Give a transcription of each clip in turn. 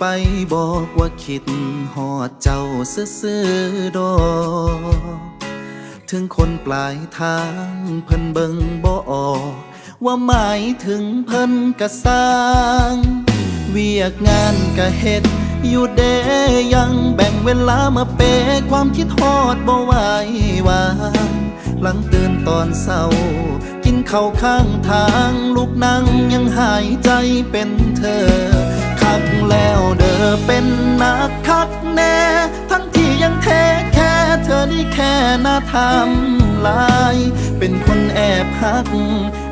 ไปบอกว่าคิดหอดเจ้าซื่อๆดอกถึงคนปลายทางเพิ่นเบิงบ่ออกว่าหมายถึงเพิ่นกะสร้าง เวียกงานกะเฮ็ด อยู่เดยังแบ่งเวลามาเปยความคิดฮอดบ่ไหววางหลังตื่นตอนเศร้า กินข้าวข้างทาง ลูกนั่งยังหายใจเป็นเธอ อเป็นนักคักแน่ ทั้งที่ยังแท้แค่เธอนี่แค่หน้าทำลาย เป็นคนแอบหัก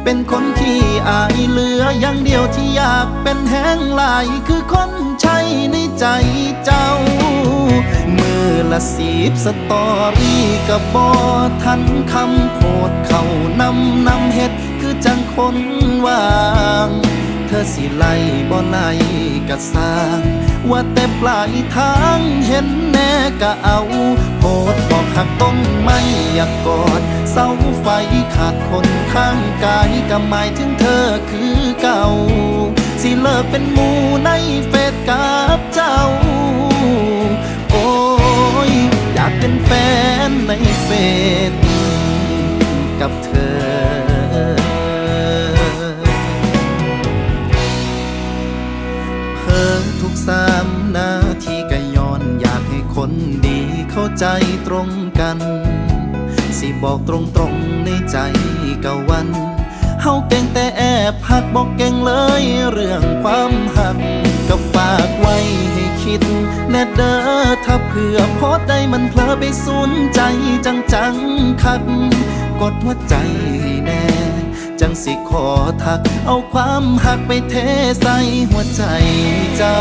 เป็นคนที่อายเหลืออย่างเดียวที่อยากเป็นแห้งลายคือคนใช้ในใจเจ้า มือละสีบสตอรี่กับบอทันคำโพดเขานำนำเฮ็ดคือจังคนว่างเธอสิไล่บ่ไล่กะสร้าง ว่าแต่ปลายทางเห็นแน่กะเอาโพดบอกหักต้นไม่อยากกอด เสาไฟขาดคนข้างกายก็หมายถึงเธอคือเก่า สิเลิกเป็นหมูในเฟซกับเจ้า โอ้ย อยากเป็นแฟนในเฟซกับเธอ ทุกสามนาทีก็ย้อนอยากให้คนดีเข้าใจตรงกัน สิบอกตรงๆในใจกะวันเฮาเก่งแต่แอบหักบอกเก่งเลยเรื่องความหักก็ฝากไว้ให้คิดแน่เด้อถ้าเผื่อโพสต์ใดมันเพลอไปสูนใจจังๆคักกดหัวใจให้แน่ จังสิขอทัก เอาความหักไปเทใส่หัวใจเจ้า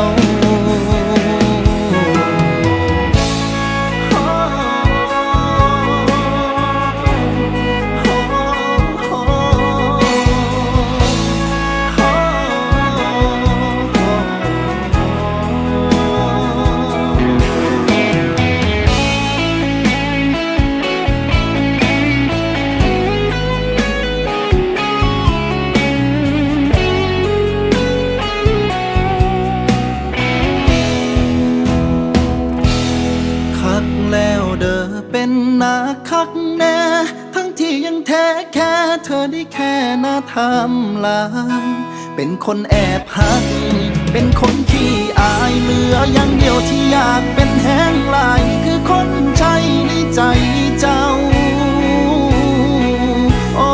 กแน่ทั้งที่ยังแท้แค่เธอได้แค่หน้าทำลาย เป็นคนแอบหัก เป็นคนขี้อายเหลืออย่างเดียวที่อยากเป็นแห้งลาย คือคนใช้ในใจเจ้าโอ้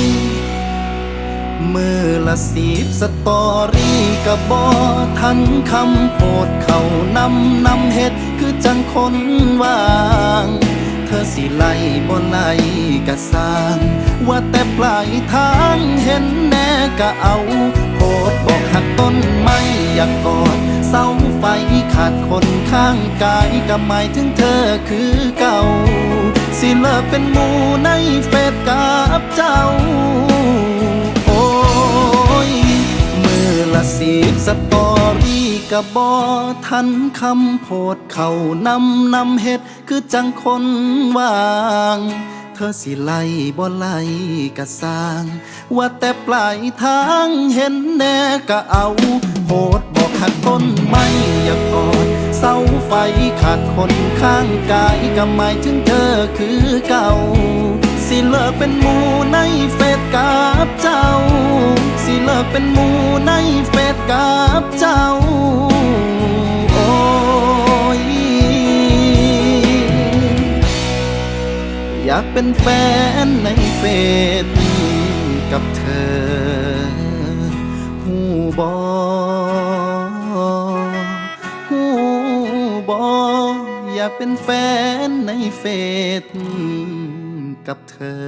ยมือละสีบสตอรี่กับบอทันคำโพดเขานำนำเฮ็ดคือจังคนว่างเธอสิไล่บ่ไล่กะสร้าง ว่าแต่ปลายทางเห็นแน่กะเอาโพดบอกหักต้นไม่อยากกอดเสาไฟขาดคนข้างกายก็หมายถึงเธอคือเก่า สิเลิกเป็นหมูในเฟซกับเจ้า สตอรี่กะบอทันคำโพดเขานำนำเฮ็ด คือจังคนว่างเธอสิไล่บ่ไล่กะสร้าง ว่าแต่ปลายทางเห็นแน่กะเอาโพด หักต้นไม่อยากอดเสาไฟขาดคนข้างกายก็หมายถึงเธอคือเก่า สิเลิกเป็นหมูในเฟซกับเจ้า สิเลิกเป็นหมูในเฟซกับเจ้าโอ้ยอยากเป็นแฟนในเฟซกับเธอหูบอ กเป็นแฟนในเฟซกับเธอ